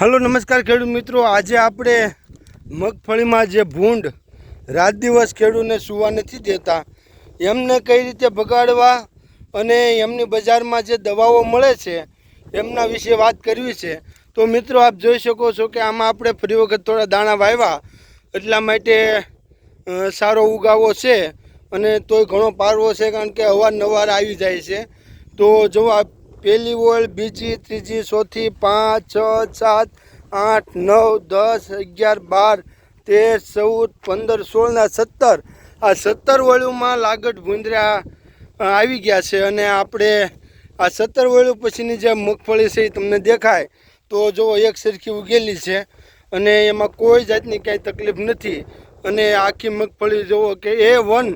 Hello, નમસ્કાર ખેડૂત મિત્રો. આજે આપણે મગફળીમાં જે ભૂંડ રાત દિવસ ખેડૂતને સુવા નથી દેતા, એમને કઈ રીતે બગાડવા અને એમની બજારમાં જે દવાઓ મળે છે, એમના વિશે વાત કરવી છે. તો મિત્રો, આપ જોઈ શકો છો કે આમાં આપણે ફરી વખત થોડા દાણા વાવ્યા. એટલા માટે સારો ઉગાવો છે અને તોય ઘણો પારવો છે, કારણ કે અવારનવાર આવી જાય છે. તો જો આ પહેલી ઓઇલ બીજી, ત્રીજી, ચોથી, પાંચ, છ, સાત, આઠ, નવ, દસ, અગિયાર, બાર, તેર, ચૌદ, પંદર સોળના સત્તર. આ સત્તર ઓળીમાં લાગટ ભૂંદરા આવી ગયા છે અને આપણે આ સત્તર ઓળીઓ પછીની જે મગફળી છે એ તમને દેખાય. તો જો એક સરખી ઉગેલી છે અને એમાં કોઈ જાતની કાંઈ તકલીફ નથી. અને આખી મગફળી જુઓ કે એ વન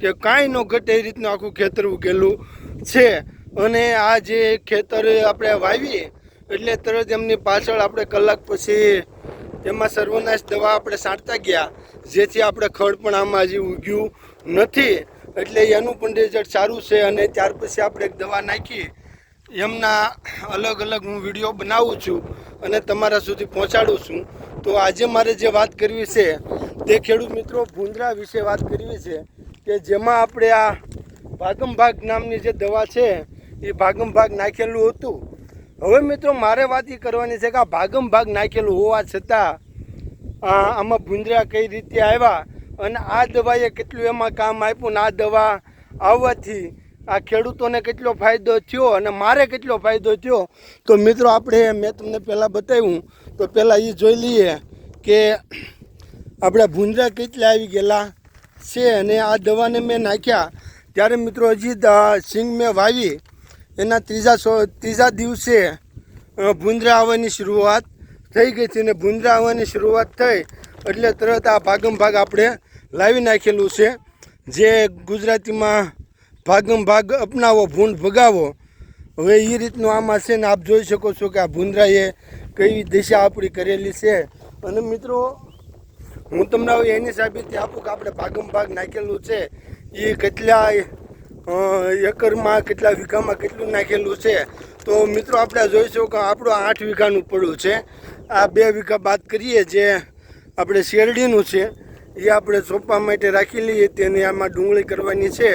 કે કાંઈ ન ઘટે એ રીતનું આખું ખેતર ઉગેલું છે. અને આ જે ખેતર આપણે વાવીએ, એટલે તરત એમની પાછળ આપણે કલાક પછી તેમાં સર્વનાશ દવા આપણે છાંટતા ગયા. જેથી આપણે ખડ પણ આમાં હજી ઉગ્યું નથી. એટલે એનું પણ રિઝલ્ટ સારું છે અને ત્યાર પછી આપણે એક દવા નાખી. એમના અલગ અલગ હું વીડિયો બનાવું છું અને તમારા સુધી પહોંચાડું છું. તો આજે મારે જે વાત કરવી છે, તે ખેડૂત મિત્રો ભૂંદરા વિશે વાત કરવી છે કે જેમાં આપણે આ ભાગમ ભાગ નામની જે દવા છે એ ભાગમ ભાગ નાખેલું હતું. હવે મિત્રો મારે વાત એ કરવાની છે કે આ ભાગમ ભાગ નાખેલું હોવા છતાં આમાં ભૂંદરા કઈ રીતે આવ્યા અને આ દવાએ કેટલું એમાં કામ આપ્યું ને આ દવા આવવાથી આ ખેડૂતોને કેટલો ફાયદો થયો અને મારે કેટલો ફાયદો થયો. તો મિત્રો આપણે મેં તમને પહેલાં બતાવ્યું, તો પહેલાં એ જોઈ લઈએ કે આપણા ભૂંદરા કેટલા આવી ગયેલા છે અને આ દવાને મેં નાખ્યા. ત્યારે મિત્રો હજી સિંગ મેં વાવી. એના ત્રીજા ત્રીજા દિવસે ભૂંદરા આવવાની શરૂઆત થઈ ગઈ હતી અને ભૂંદરા આવવાની શરૂઆત થઈ એટલે તરત આ ભાગમ ભાગ આપણે લાવી નાખેલું છે. જે ગુજરાતીમાં ભાગમ ભાગ અપનાવો, ભૂંડ ભગાવો, હવે એ રીતનું આમાં છે ને આપ જોઈ શકો છો કે આ ભૂંદરાએ કઈ દિશા આપણી કરેલી છે. અને મિત્રો, હું તમને હવે એની સાબિતી આપું કે આપણે ભાગમ ભાગ નાખેલું છે. એ કેટલા એકરમાં કેટલા વીઘામાં કેટલું નાખેલું છે? તો મિત્રો આપણે જોઈશું કે આપણું આઠ વીઘાનું પડ્યું છે. આ બે વીઘા બાદ કરીએ જે આપણે શેરડીનું છે, એ આપણે ચોપવા માટે રાખી લઈએ. તેની આમાં ડુંગળી કરવાની છે,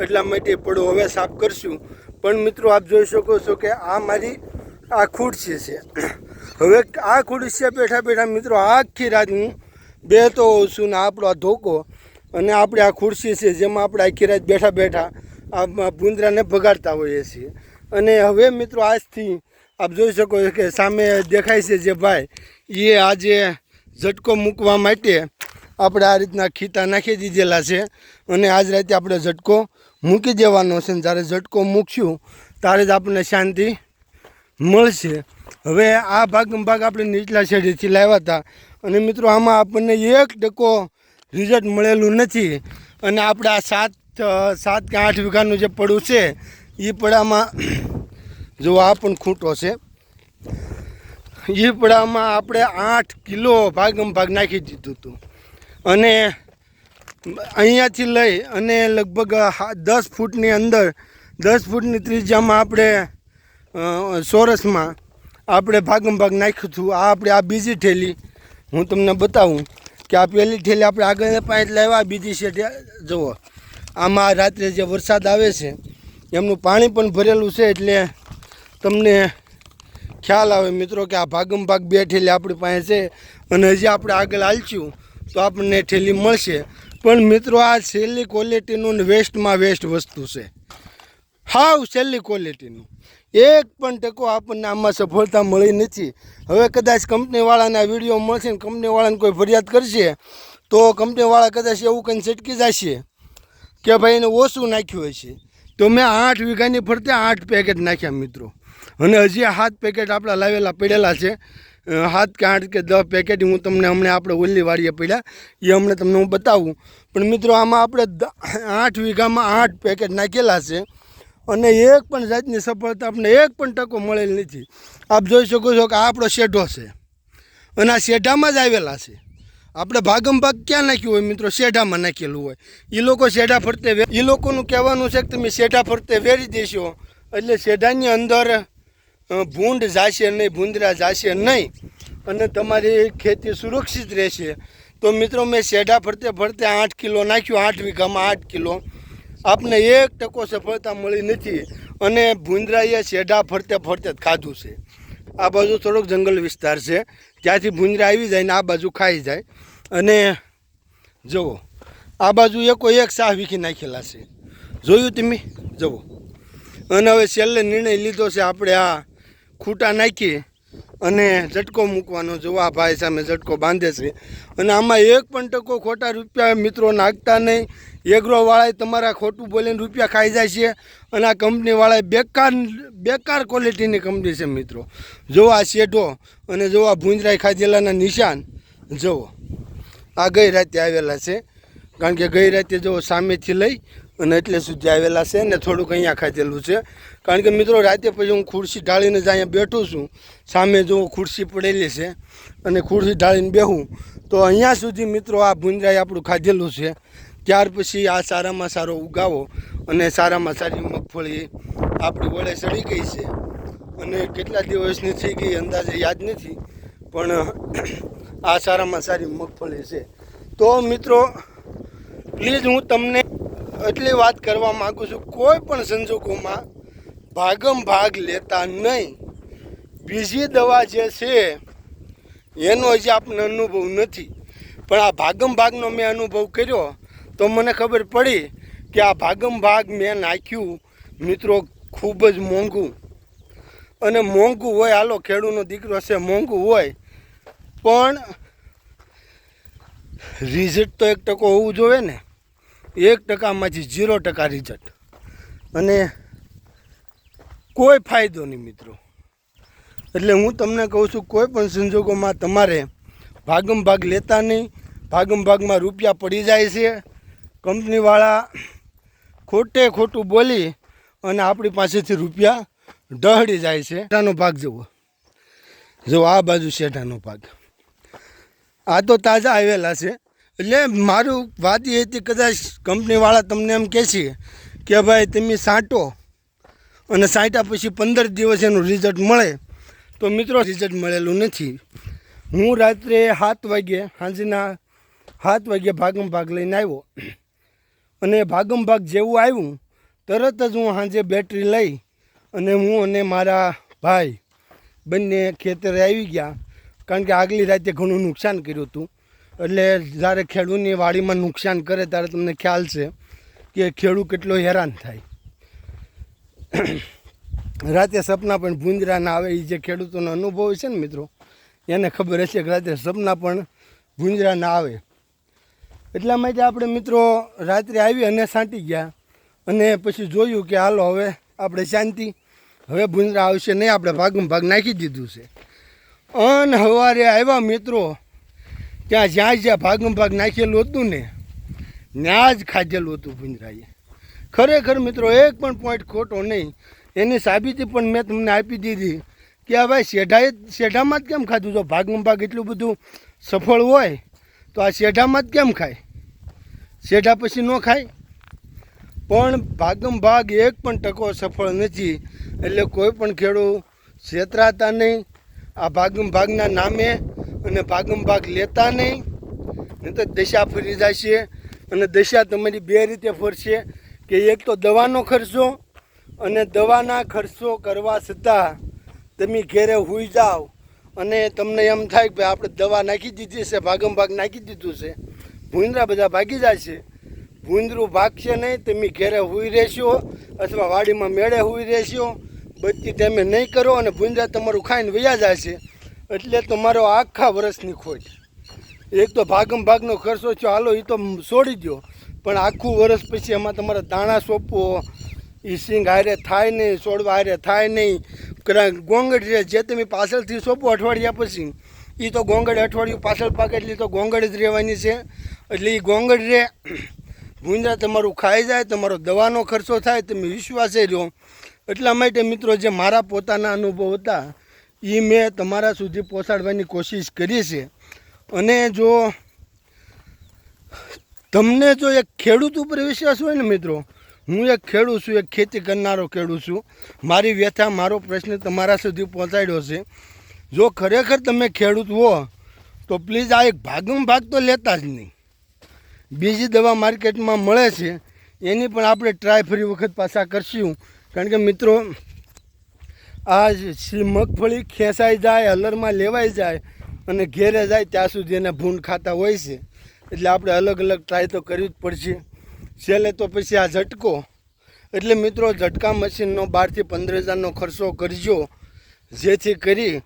એટલા માટે પડો હવે સાફ કરશું. પણ મિત્રો આપ જોઈ શકો છો કે આ મારી આ ખુરશી છે. હવે આ ખુરશી બેઠા બેઠા મિત્રો આખી રાત હું બેહતો હોઉં છું ને આપણો આ ધોકો. અને આપણે આ ખુરશી છે જેમાં આપણે આખી રાત બેઠા બેઠા આ ભૂંદરાને ભગાડતા હોઈએ છીએ. અને હવે મિત્રો આજથી આપ જોઈ શકો છો કે સામે દેખાય છે જે ભાઈ એ આજે ઝટકો મૂકવા માટે આપણે આ રીતના ખીતા નાખી દીધેલા છે. અને આજ રાતે આપણે ઝટકો મૂકી દેવાનો છે. જ્યારે ઝટકો મૂકશું ત્યારે જ આપણને શાંતિ મળશે. હવે આ ભાગ ભાગ આપણે નીચલા શેરીથી લાવ્યા હતા. અને મિત્રો આમાં આપણને એક ટકો રિઝલ્ટ મળેલું નથી. અને આપણે આ સાત સાત કે આઠ વીઘાનું જે પડું છે એ પડામાં જો આ પણ ખૂંટો છે. એ પડામાં આપણે આઠ કિલો ભાગમ ભાગ નાખી દીધું હતું. અને અહીંયાથી લઈ અને લગભગ દસ ફૂટની અંદર, દસ ફૂટની ત્રિજ્યામાં આપણે સોરસમાં આપણે ભાગમ ભાગ નાખ્યું હતું. આ આપણે આ બીજી ઠેલી હું તમને બતાવું કે આ પહેલી ઠેલી આપણે આગળ પાંચ લાવ્યા બીજી છે જુઓ. આમાં રાત્રે જે વરસાદ આવે છે, એમનું પાણી પણ ભરેલું છે એટલે તમને ખ્યાલ આવે મિત્રો કે આ ભાગમ ભાગ બે ઠેલી આપણી પાસે છે અને હજી આપણે આગળ હાલશું તો આપણને ઠેલી મળશે. પણ મિત્રો આ છેલ્લી ક્વોલિટીનું વેસ્ટમાં વેસ્ટ વસ્તુ છે. હાવ છેલ્લી ક્વોલિટીનું એક પણ ટકો આપણને આમાં સફળતા મળી નથી. હવે કદાચ કંપનીવાળાને આ વીડિયો મળશે ને કંપનીવાળાને કોઈ ફરિયાદ કરશે, તો કંપનીવાળા કદાચ એવું કંઈ છટકી જશે. કે ભાઈ એને ઓછું નાખ્યું હશે. તો મેં આઠ વીઘાની ફરતે આઠ પેકેટ નાખ્યા મિત્રો. અને હજી સાત પેકેટ આપણા લાવેલા પડેલા છે. હાથ કે આઠ કે દસ પેકેટ હું તમને હમણાં આપણે ઓલી વાળીએ પડ્યા. એ હમણાં તમને હું બતાવું. પણ મિત્રો આમાં આપણે આઠ વીઘામાં આઠ પેકેટ નાખેલા છે. અને એક પણ જાતની સફળતા આપણે એક પણ ટકો મળેલ નથી. આપ જોઈ શકો છો કે આ આપણો શેઢો છે. અને આ શેઢામાં જ આવેલા છે. આપણે ભાગમ ભાગ ક્યાં નાખ્યું હોય મિત્રો? શેઢામાં નાખેલું હોય. એ લોકો શેઢા ફરતે એ લોકોનું કહેવાનું છે કે તમે શેઢા ફરતે વેરી દેશો. એટલે શેઢાની અંદર ભૂંડ જાશે નહીં, ભૂંદરા જાશે નહીં. અને તમારી ખેતી સુરક્ષિત રહેશે. તો મિત્રો, મેં શેઢા ફરતે ફરતે આઠ કિલો નાખ્યું, આઠ વીઘામાં આઠ કિલો. આપને એક ટકો સફળતા મળી નથી. અને ભૂંદરાએ શેઢા ફરતે ફરતે જ ખાધું છે. આ બાજુ થોડોક જંગલ વિસ્તાર છે. ત્યાંથી ભૂંજરા આવી જાય ને આ બાજુ ખાઈ જાય. અને જુઓ, આ બાજુ એકો એક શાહ વીખી નાખેલા છે. જોયું તમે? જુઓ. અને હવે છેલ્લે નિર્ણય લીધો છે આપણે આ ખૂટા નાખી અને ઝટકો મૂકવાનો જો આ ભાઈ સામે ઝટકો બાંધે છે. અને આમાં એક પણ ટકો ખોટા રૂપિયા મિત્રો નાખતા નહીં. એગ્રોવાળાએ તમારા ખોટું બોલીને રૂપિયા ખાઈ જાય છે. અને આ કંપનીવાળાએ બેકાર બેકાર ક્વોલિટીની કંપની છે મિત્રો. જો આ અને જો આ ભૂંજરાઈ ખાધેલાના નિશાન. જુઓ. આ ગઈ રાતે આવેલા છે. કારણ કે ગઈ રાતે જો સામેથી લઈ અને એટલે સુધી આવેલા છે ને થોડુંક અહીંયા ખાધેલું છે. કારણ કે મિત્રો રાતે પછી હું ખુરશી ઢાળીને જ અહીંયા બેઠું છું. સામે જો ખુરશી પડેલી છે અને ખુરશી ઢાળીને બેહું, તો અહીંયા સુધી મિત્રો આ ભૂંજરાએ આપણું ખાધેલું છે. ત્યાર પછી આ સારામાં સારો ઉગાવો અને સારામાં સારી મગફળી આપણી વડે ચડી ગઈ છે. અને કેટલા દિવસની થઈ ગઈ અંદાજે યાદ નથી, પણ આ સારામાં સારી મગફળી છે. તો મિત્રો, પ્લીઝ હું તમને એટલી વાત કરવા માગું છું, કોઈ પણ સંજોગોમાં ભાગમ ભાગ લેતા નહીં. બીજી દવા જે છે, એનો હજી આપણને અનુભવ નથી. પણ આ ભાગમ ભાગનો મેં અનુભવ કર્યો, તો મને ખબર પડી કે આ ભાગમ ભાગ મેં નાખ્યું, મિત્રો, ખૂબ જ મોંઘું. અને મોંઘું હોય, હાલો, ખેડૂતનો દીકરો છે મોંઘું હોય, પણ રિઝલ્ટ તો એક ટકો હોવું જોઈએ ને. એક ટકામાંથી ઝીરો ટકા રિઝલ્ટ અને કોઈ ફાયદો નહીં મિત્રો. એટલે હું તમને કહું છું, કોઈ પણ સંજોગોમાં તમારે ભાગમ ભાગ લેતા નહીં. ભાગમ ભાગમાં રૂપિયા પડી જાય છે. કંપનીવાળા ખોટે ખોટું બોલી અને આપણી પાસેથી રૂપિયા ડહડી જાય છે. શેઠાનો ભાગ જુઓ. જો આ બાજુ શેઠાનો ભાગ. આ તો તાજા આવેલા છે. એટલે મારું વાત એ હતી, કદાચ કંપનીવાળા તમને એમ કહે છે કે ભાઈ તમે સાંટો અને સાંટ્યા પછી પંદર દિવસ એનું રિઝલ્ટ મળે. તો મિત્રો રિઝલ્ટ મળેલું નથી. હું રાત્રે સાત વાગે, સાંજના સાત વાગે ભાગમ ભાગ લઈને આવ્યો. અને ભાગમ ભાગ જેવું આવ્યું, તરત જ હું સાંજે બેટરી લઈ અને હું અને મારા ભાઈ બંને ખેતરે આવી ગયા. કારણ કે આગલી રાતે ઘણું નુકસાન કર્યું હતું. એટલે જ્યારે ખેડૂતની વાડીમાં નુકસાન કરે ત્યારે તમને ખ્યાલ છે કે ખેડૂત કેટલો હેરાન થાય. રાતે સપના પણ ભૂંજરા ના આવે એ જે ખેડૂતોનો અનુભવ છે ને મિત્રો, એને ખબર હશે કે રાતે સપના પણ ભૂંજરા ના આવે. એટલા માટે આપણે મિત્રો રાત્રે આવી અને સાંટી ગયા અને પછી જોયું કે હાલો હવે આપણે શાંતિ, હવે ભૂંજરા આવશે નહીં, આપણે ભાગમાં ભાગ નાખી દીધું છે. અન હવારે આવ્યા મિત્રો ત્યાં જ્યાં જ્યાં ભાગમ ભાગ નાખેલું હતું ને, ત્યાં જ ખાધેલું હતું ભૂંજરાએ. ખરેખર મિત્રો, એક પણ પોઈન્ટ ખોટો નહીં. એની સાબિતી પણ મેં તમને આપી દીધી કે આ ભાઈ શેઢાએ, શેઢામાં જ કેમ ખાધું? જો ભાગમ ભાગ એટલું બધું સફળ હોય, તો આ શેઢામાં જ કેમ ખાય? શેઢા પછી ન ખાય? પણ ભાગમ ભાગ એક પણ ટકો સફળ નથી, એટલે કોઈ પણ ખેડૂત છેતરાતા નહીં. આ ભાગમ ભાગના નામે અને ભાગમ ભાગ લેતા નહીં. નહીં તો દશા ફરી જશે અને દશા તમારી બે રીતે ફરશે કે એક તો દવાનો ખર્ચો અને દવાના ખર્ચો કરવા છતાં તમે ઘેરે હોઈ જાઓ. અને તમને એમ થાય કે આપણે દવા નાખી દીધી છે, ભાગમ ભાગ નાખી દીધું છે. ભૂંદરા બધા ભાગી જાય છે. ભૂંદરું ભાગશે નહીં, તમે ઘેરે હોઈ રહેશો અથવા વાડીમાં મેળે હોઈ રહેશો. બધી તમે નહીં કરો અને ભૂંદરા તમારું ખાઈને વયા જશે એટલે તમારો આખા વર્ષની ખોટ એક તો ભાગમ ભાગનો ખર્ચો છો હાલો એ તો છોડી દો પણ આખું વર્ષ પછી એમાં તમારે દાણા સોંપવો એ સિંગ હારે થાય નહીં છોડવા હારે થાય નહીં. ગોંગડ રહે, જે તમે પાછળથી સોંપો અઠવાડિયા પછી એ તો ગોંગડ અઠવાડિયું પાછળ પાકે, એટલે તો ગોંગડ જ રહેવાની છે. એટલે એ ગોંગડ રે ભૂંજા તમારું ખાઈ જાય, તમારો દવાનો ખર્ચો થાય, તમે વિશ્વાસે રહ્યો એટલા માટે મિત્રો જે મારા પોતાના અનુભવ હતા એ મેં તમારા સુધી પહોંચાડવાની કોશિશ કરી છે. અને જો તમને જો એક ખેડૂત ઉપર વિશ્વાસ હોય ને મિત્રો, હું એક ખેડૂત છું, એક ખેતી કરનારો ખેડૂત છું. મારી વ્યથા, મારો પ્રશ્ન તમારા સુધી પહોંચાડ્યો છે. જો ખરેખર તમે ખેડૂત હો, તો પ્લીઝ આ એક ભાગમ ભાગ તો લેતા જ નહીં. બીજી દવા માર્કેટમાં મળે છે. એની પણ આપણે ટ્રાય ફરી વખત પાછા કરશું. કારણ કે મિત્રો આ મગફળી ખેંચાઈ જાય હલરમાં લેવાઈ જાય અને ઘેરે જાય, ત્યાં સુધી એને ભૂંડ ખાતા હોય છે. એટલે આપણે અલગ અલગ ટ્રાય તો કરવી જ પડશે. છેલ્લે તો પછી આ ઝટકો. એટલે મિત્રો, ઝટકા મશીનનો બારથી પંદર હજારનો ખર્ચો કરજો. જેથી કરી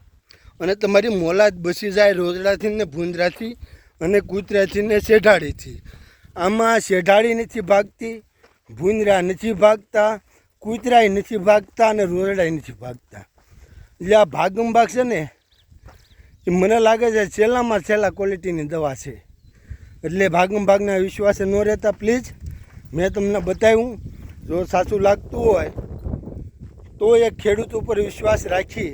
અને તમારી મોલાદ બસી જાય રોજડાથી ને ભૂંદરાથી અને કૂતરાથી ને શેઢાળીથી. આમાં શેઢાળી નથી ભાગતી, ભૂંદરા નથી ભાગતા કૂતરાય નથી ભાગતા અને રોરડાય નથી ભાગતા. એટલે આ ભાગમ ભાગ છે ને, એ મને લાગે છે છેલ્લામાં છેલ્લા ક્વોલિટીની દવા છે. એટલે ભાગમ ભાગના વિશ્વાસે ન રહેતા પ્લીઝ મેં તમને બતાવ્યું, જો સાચું લાગતું હોય, તો એ ખેડૂત ઉપર વિશ્વાસ રાખી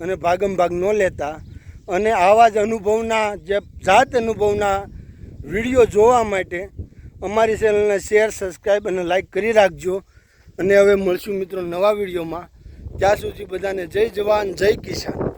અને ભાગમ ભાગ ન લેતા. અને આવા જ અનુભવના, જે જાત અનુભવના વીડિયો જોવા માટે અમારી ચેનલને શેર સબસ્ક્રાઈબ અને લાઈક કરી રાખજો. અને હવે મળશું મિત્રો નવા વિડીયોમાં. ત્યાં સુધી બધાને જય જવાન જય કિસાન.